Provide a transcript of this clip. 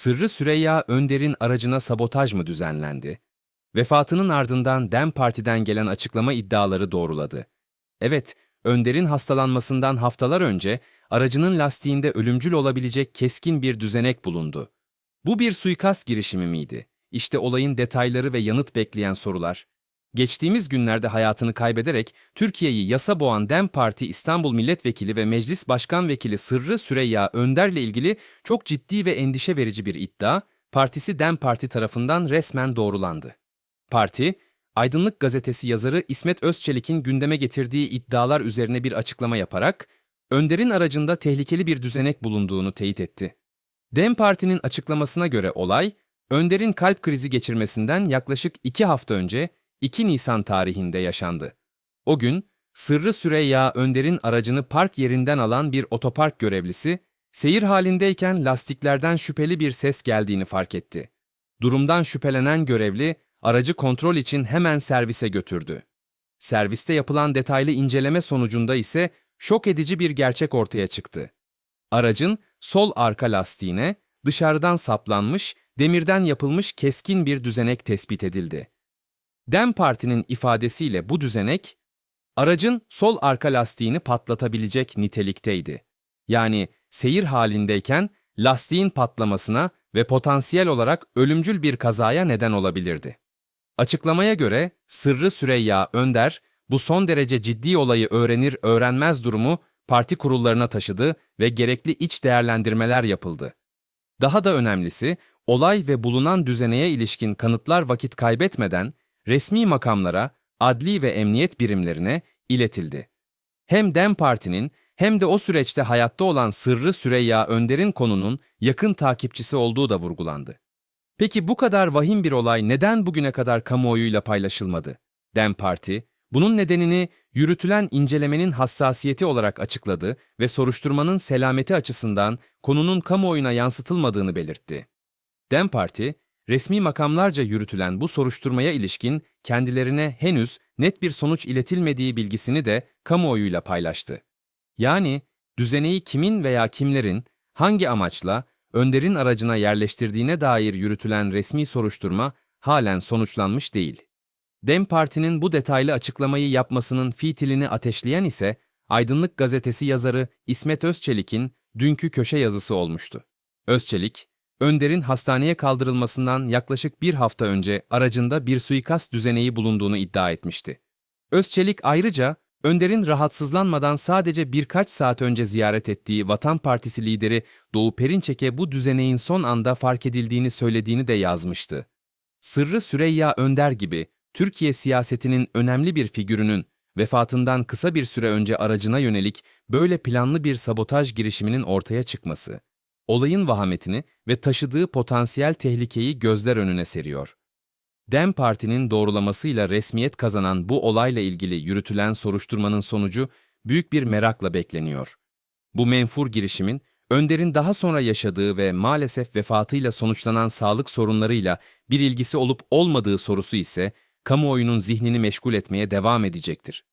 Sırrı Süreyya Önder'in aracına sabotaj mı düzenlendi? Vefatının ardından DEM Parti'den gelen açıklama iddiaları doğruladı. Evet, Önder'in hastalanmasından haftalar önce aracının lastiğinde ölümcül olabilecek keskin bir düzenek bulundu. Bu bir suikast girişimi miydi? İşte olayın detayları ve yanıt bekleyen sorular. Geçtiğimiz günlerde hayatını kaybederek Türkiye'yi yasa boğan DEM Parti İstanbul Milletvekili ve Meclis Başkan Vekili Sırrı Süreyya Önder'le ilgili çok ciddi ve endişe verici bir iddia, partisi DEM Parti tarafından resmen doğrulandı. Parti, Aydınlık Gazetesi yazarı İsmet Özçelik'in gündeme getirdiği iddialar üzerine bir açıklama yaparak, Önder'in aracında tehlikeli bir düzenek bulunduğunu teyit etti. DEM Parti'nin açıklamasına göre olay, Önder'in kalp krizi geçirmesinden yaklaşık iki hafta önce 2 Nisan tarihinde yaşandı. O gün Sırrı Süreyya Önder'in aracını park yerinden alan bir otopark görevlisi, seyir halindeyken lastiklerden şüpheli bir ses geldiğini fark etti. Durumdan şüphelenen görevli, aracı kontrol için hemen servise götürdü. Serviste yapılan detaylı inceleme sonucunda ise şok edici bir gerçek ortaya çıktı. Aracın sol arka lastiğine dışarıdan saplanmış, demirden yapılmış keskin bir düzenek tespit edildi. DEM Parti'nin ifadesiyle bu düzenek, aracın sol arka lastiğini patlatabilecek nitelikteydi. Yani seyir halindeyken lastiğin patlamasına ve potansiyel olarak ölümcül bir kazaya neden olabilirdi. Açıklamaya göre Sırrı Süreyya Önder, bu son derece ciddi olayı öğrenir öğrenmez durumu parti kurullarına taşıdı ve gerekli iç değerlendirmeler yapıldı. Daha da önemlisi, olay ve bulunan düzeneye ilişkin kanıtlar vakit kaybetmeden resmi makamlara, adli ve emniyet birimlerine iletildi. Hem DEM Parti'nin hem de o süreçte hayatta olan Sırrı Süreyya Önder'in konunun yakın takipçisi olduğu da vurgulandı. Peki bu kadar vahim bir olay neden bugüne kadar kamuoyuyla paylaşılmadı? DEM Parti, bunun nedenini yürütülen incelemenin hassasiyeti olarak açıkladı ve soruşturmanın selameti açısından konunun kamuoyuna yansıtılmadığını belirtti. DEM Parti, resmi makamlarca yürütülen bu soruşturmaya ilişkin kendilerine henüz net bir sonuç iletilmediği bilgisini de kamuoyuyla paylaştı. Yani düzeneyi kimin veya kimlerin hangi amaçla Önder'in aracına yerleştirdiğine dair yürütülen resmi soruşturma halen sonuçlanmış değil. DEM Parti'nin bu detaylı açıklamayı yapmasının fitilini ateşleyen ise Aydınlık Gazetesi yazarı İsmet Özçelik'in dünkü köşe yazısı olmuştu. Özçelik, Önder'in hastaneye kaldırılmasından yaklaşık bir hafta önce aracında bir suikast düzeneği bulunduğunu iddia etmişti. Özçelik ayrıca Önder'in rahatsızlanmadan sadece birkaç saat önce ziyaret ettiği Vatan Partisi lideri Doğu Perinçek'e bu düzeneğin son anda fark edildiğini söylediğini de yazmıştı. Sırrı Süreyya Önder gibi Türkiye siyasetinin önemli bir figürünün vefatından kısa bir süre önce aracına yönelik böyle planlı bir sabotaj girişiminin ortaya çıkması, olayın vahametini ve taşıdığı potansiyel tehlikeyi gözler önüne seriyor. DEM Parti'nin doğrulamasıyla resmiyet kazanan bu olayla ilgili yürütülen soruşturmanın sonucu büyük bir merakla bekleniyor. Bu menfur girişimin, Önder'in daha sonra yaşadığı ve maalesef vefatıyla sonuçlanan sağlık sorunlarıyla bir ilgisi olup olmadığı sorusu ise kamuoyunun zihnini meşgul etmeye devam edecektir.